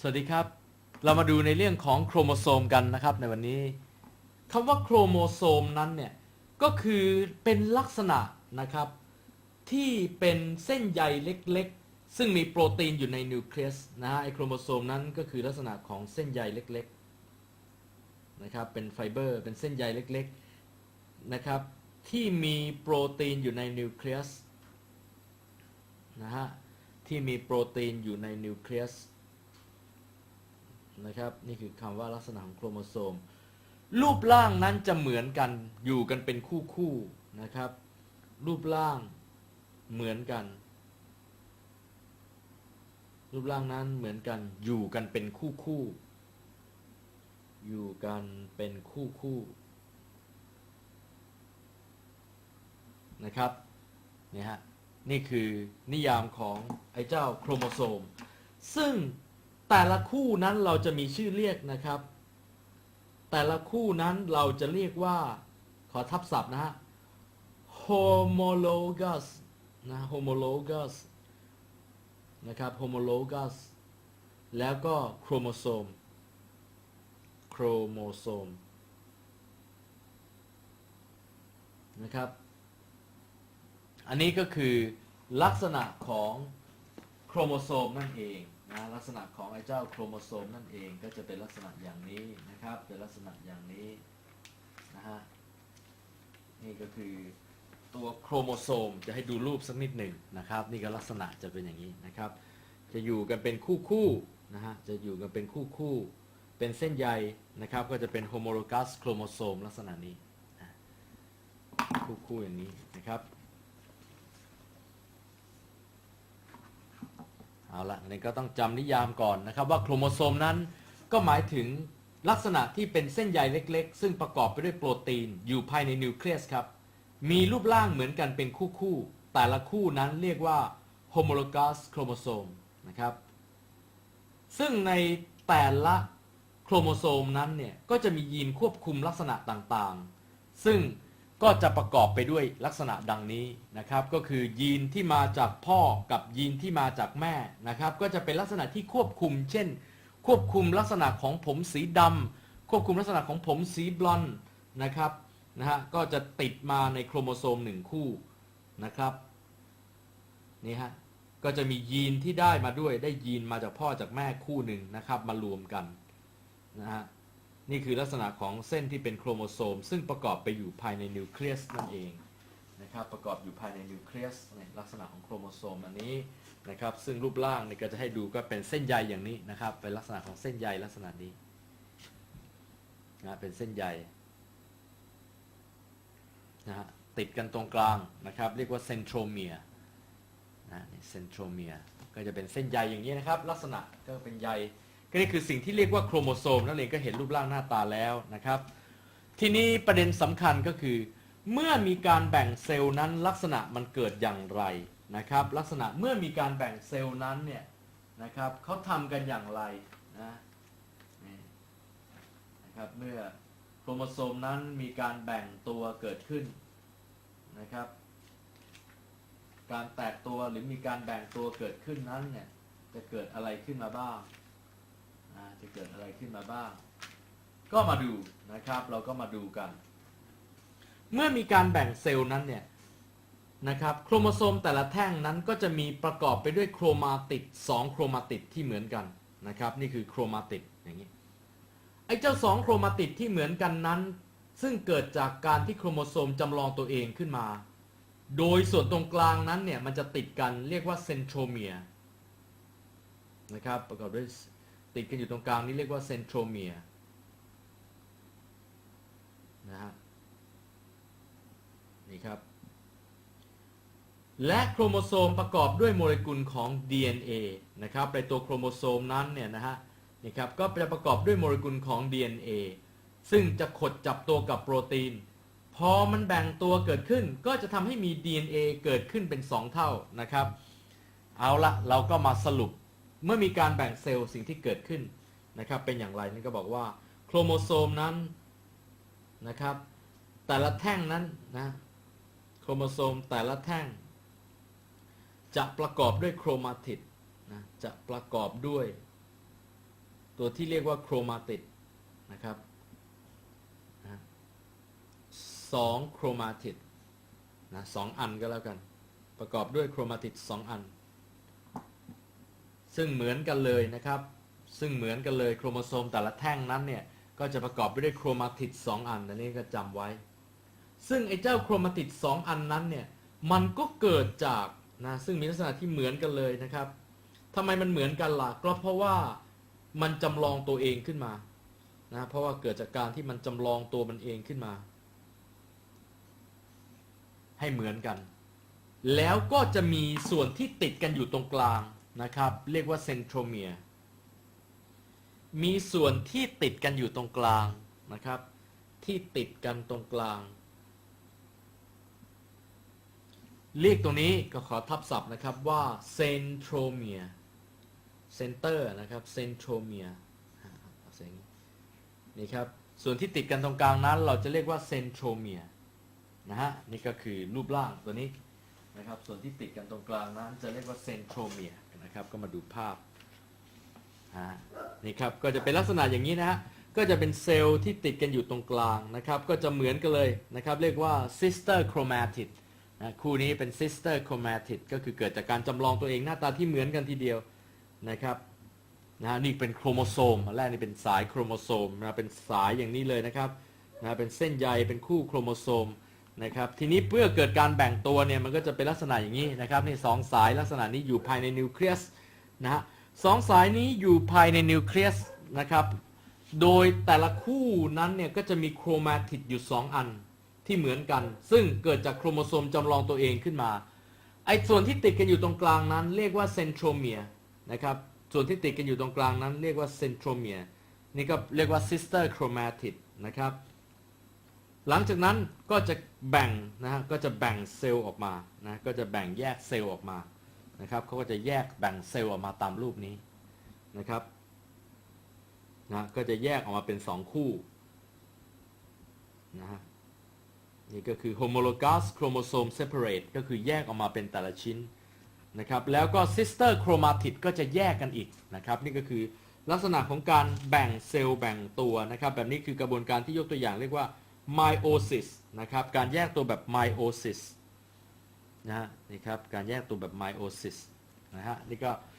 สวัสดีครับ เรามาดูในเรื่องของโครโมโซมกันนะครับในวันนี้คำว่าโครโมโซมนั้นเนี่ย ก็คือเป็นลักษณะนะครับ ที่เป็นเส้นใยเล็กๆ ซึ่งมีโปรตีนอยู่ในนิวเคลียสนะฮะไอโครโมโซมนั้นก็คือลักษณะของเส้นใยเล็กๆนะครับเป็นไฟเบอร์ เป็นเส้นใยเล็กๆนะครับที่มีโปรตีนอยู่ในนิวเคลียสนะฮะที่มีโปรตีนอยู่ในนิวเคลียส นะครับ นี่คือคำว่าลักษณะของโครโมโซม รูปร่างนั้นจะเหมือนกันอยู่กันเป็นคู่คู่นะครับ รูปร่างเหมือนกัน รูปร่างนั้นเหมือนกันอยู่กันเป็นคู่คู่อยู่กันเป็นคู่คู่นะครับนี่ฮะนี่คือนิยามของไอ้เจ้าโครโมโซม ซึ่ง แต่ละคู่นั้นเราจะมีชื่อเรียกนะครับ แต่ละคู่นั้นเราจะเรียกว่า ขอทับศัพท์นะฮะ homologous นะ homologous นะครับ homologous แล้วก็โครโมโซม โครโมโซม นะครับ อันนี้ก็คือลักษณะของโครโมโซมนั่นเอง นะลักษณะของไอ้เจ้าโครโมโซมนั่นเองก็จะเป็นลักษณะอย่างนี้นะครับ เป็นลักษณะอย่างนี้นะฮะนี่ก็คือตัวโครโมโซมจะให้ดูรูปสักนิดหนึ่งนะครับ นี่ก็ลักษณะจะเป็นอย่างนี้นะครับ จะอยู่กันเป็นคู่คู่นะฮะจะอยู่กันเป็นคู่คู่เป็นเส้นใยนะครับ ก็จะเป็นโฮโมโลกัสโครโมโซมลักษณะนี้คู่คู่อย่างนี้นะครับ เอาละนี่ก็ต้องจำนิยามก่อนนะครับว่าโครโมโซมนั้นก็หมายถึงลักษณะที่เป็นเส้นใยเล็กๆ ซึ่งประกอบไปด้วยโปรตีนอยู่ภายในนิวเคลียสครับ มีรูปร่างเหมือนกันเป็นคู่ๆ แต่ละคู่นั้นเรียกว่า homologous chromosome นะครับ ซึ่งในแต่ละโครโมโซมนั้นเนี่ย ก็จะมียีนควบคุมลักษณะต่างๆ ซึ่ง ก็จะประกอบไปด้วยลักษณะดังนี้นะครับ ก็คือยีนที่มาจากพ่อกับยีนที่มาจากแม่นะครับ ก็จะเป็นลักษณะที่ควบคุม เช่น ควบคุมลักษณะของผมสีดำควบคุมลักษณะของผมสีบลอนด์นะครับนะฮะก็จะติดมาในโครโมโซมหนึ่งคู่นะครับนี่ฮะก็จะมียีนที่ได้มาด้วยได้ยีนมาจากพ่อจากแม่คู่หนึ่งนะครับมารวมกันนะฮะ นี่คือลักษณะของเส้นที่เป็นโครโมโซม ซึ่งประกอบไปอยู่ภายในนิวเคลียสนั่นเองนะครับประกอบอยู่ภายในนิวเคลียสในลักษณะของโครโมโซมอันนี้นะครับซึ่งรูปร่างนี่ก็จะให้ดูก็เป็นเส้นใยอย่างนี้นะครับเป็นลักษณะของเส้นใยลักษณะนี้นะเป็นเส้นใยนะฮะติดกันตรงกลางนะครับเรียกว่าเซนโทรเมียร์นะเซนโทรเมียร์ก็จะเป็นเส้นใยอย่างนี้นะครับ ลักษณะก็เป็นใย ก็นี่คือสิ่งที่เรียกว่าโครโมโซมนั่นเองก็เห็นรูปร่างหน้าตาแล้วนะครับ ทีนี้ประเด็นสำคัญก็คือ เมื่อมีการแบ่งเซลล์นั้นลักษณะมันเกิดอย่างไรนะครับ ลักษณะเมื่อมีการแบ่งเซลล์นั้นเนี่ยนะครับเขาทำกันอย่างไรนะนะครับเมื่อโครโมโซมนั้นมีการแบ่งตัวเกิดขึ้นนะครับ การแตกตัวหรือมีการแบ่งตัวเกิดขึ้นนั้นเนี่ยจะเกิดอะไรขึ้นมาบ้าง อ่าจะเกิดอะไรขึ้นมาบ้าง ก็มาดูนะครับ เราก็มาดูกัน เมื่อมีการแบ่งเซลล์นั้นเนี่ยนะครับโครโมโซมแต่ละแท่งนั้นก็จะมีประกอบไปด้วยโครมาติด2โครมาติดที่เหมือนกันนะครับ นี่คือโครมาติดอย่างนี้ไอ้เจ้าสองโครมาติดที่เหมือนกันนั้น ซึ่งเกิดจากการที่โครโมโซมจำลองตัวเองขึ้นมา โดยส่วนตรงกลางนั้นเนี่ยมันจะติดกันเรียกว่าเซนโทรเมียนะครับประกอบด้วย ติดกันอยู่ตรงกลางนี่เรียกว่าเซนโทรเมียนะฮะนี่ครับ และโครโมโซมประกอบด้วยโมเลกุลของ DNA นะครับในตัวโครโมโซมนั้นเนี่ยนะฮะนี่ครับก็จะประกอบด้วยโมเลกุลของ DNA ซึ่งจะขดจับตัวกับโปรตีน พอมันแบ่งตัวเกิดขึ้น ก็จะทำให้มี DNA เกิดขึ้นเป็น 2 เท่านะครับ เอาละเราก็มาสรุป เมื่อมีการแบ่งเซลล์สิ่งที่เกิดขึ้นนะครับเป็นอย่างไรนี่นก็บอกว่าโครโมโซมนั้นนะครับแต่ละแท่งนั้นนะโครโมโซมแต่ละแท่ง จะประกอบด้วยโครมาติดนะจะประกอบด้วย ตัวที่เรียกว่าโครมาติดนะครับนะสองโครมาติดนะสองอันก็แล้วกัน ประกอบด้วยโครมาติดสองอัน ซึ่งเหมือนกันเลยนะครับ ซึ่งเหมือนกันเลยโครโมโซมแต่ละแท่งนั้นเนี่ย ก็จะประกอบไปด้วยโครมาติดสองอันอันนี้ก็จำไว้ ซึ่งไอ้เจ้าโครมาติดสองอันนั้นเนี่ย มันก็เกิดจากนะ ซึ่งมีลักษณะที่เหมือนกันเลยนะครับทำไมมันเหมือนกันล่ะ ก็เพราะว่ามันจำลองตัวเองขึ้นมา นะ เพราะว่าเกิดจากการที่มันจำลองตัวมันเองขึ้นมา ให้เหมือนกัน แล้วก็จะมีส่วนที่ติดกันอยู่ตรงกลาง นะครับ เรียกว่าเซนโทรเมียมีส่วนที่ติดกันอยู่ตรงกลางนะครับ ที่ติดกันตรงกลาง เรียกตรงนี้ก็ขอทับศัพท์นะครับว่าเซนโทรเมียเซนเตอร์นะครับเซนโทรเมียนี่ครับส่วนที่ติดกันตรงกลางนั้น เราจะเรียกว่าเซนโทรเมียนะฮะนี่ก็คือรูปร่างตัวนี้ นะครับ ส่วนที่ติดกันตรงกลางนั้นจะเรียกว่าเซนโทรเมียร์นะครับ ก็มาดูภาพอ่านี่ครับ ก็จะเป็นลักษณะอย่างนี้นะฮะ ก็จะเป็นเซลล์ที่ติดกันอยู่ตรงกลางนะครับ ก็จะเหมือนกันเลยนะครับ เรียกว่า sister chromatid นะคู่นี้เป็น sister chromatid ก็คือเกิดจากการจำลองตัวเองหน้าตาที่เหมือนกันทีเดียวนะครับนะฮะนี่เป็นโครโมโซมอันแรกนี่เป็นสายโครโมโซมนะเป็นสายอย่างนี้เลยนะครับนะเป็นเส้นใยเป็นคู่โครโมโซม นะครับทีนี้เพื่อเกิดการแบ่งตัวเนี่ยมันก็จะเป็นลักษณะอย่างนี้นะครับนี่สองสายลักษณะนี้อยู่ภายในนิวเคลียสนะฮะสองสายนี้อยู่ภายในนิวเคลียสนะครับโดยแต่ละคู่นั้นเนี่ยก็จะมีโครมาติดอยู่ 2 อันที่เหมือนกัน ซึ่งเกิดจากโครโมโซมจำลองตัวเองขึ้นมาไอ้ส่วนที่ติดกันอยู่ตรงกลางนั้น เรียกว่าเซนโทรเมียนะครับส่วนที่ติดกันอยู่ตรงกลางนั้น เรียกว่าเซนโทรเมียนี่ก็เรียกว่าซิสเตอร์โครมาติดนะครับ หลังจากนั้นก็จะแบ่งนะฮะก็จะแบ่งเซลล์ออกมานะก็จะแบ่งแยกเซลล์ออกมานะครับเขาก็จะแยกแบ่งเซลล์ออกมาตามรูปนี้นะครับนะก็จะแยกออกมาเป็น 2 คู่นะฮะนี่ก็คือ homologous chromosome separate ก็คือแยกออกมาเป็นแต่ละชิ้นนะครับแล้วก็ sister chromatid ก็จะแยกกันอีกนะครับนี่ก็คือลักษณะของการแบ่งเซลล์แบ่งตัวนะครับแบบนี้คือกระบวนการที่ยกตัวอย่างเรียกว่า meiosis นะครับการแยกตัวแบบ meiosis นะฮะนี่ครับการแยกตัวแบบไมโอซิสนะฮะนี่ก็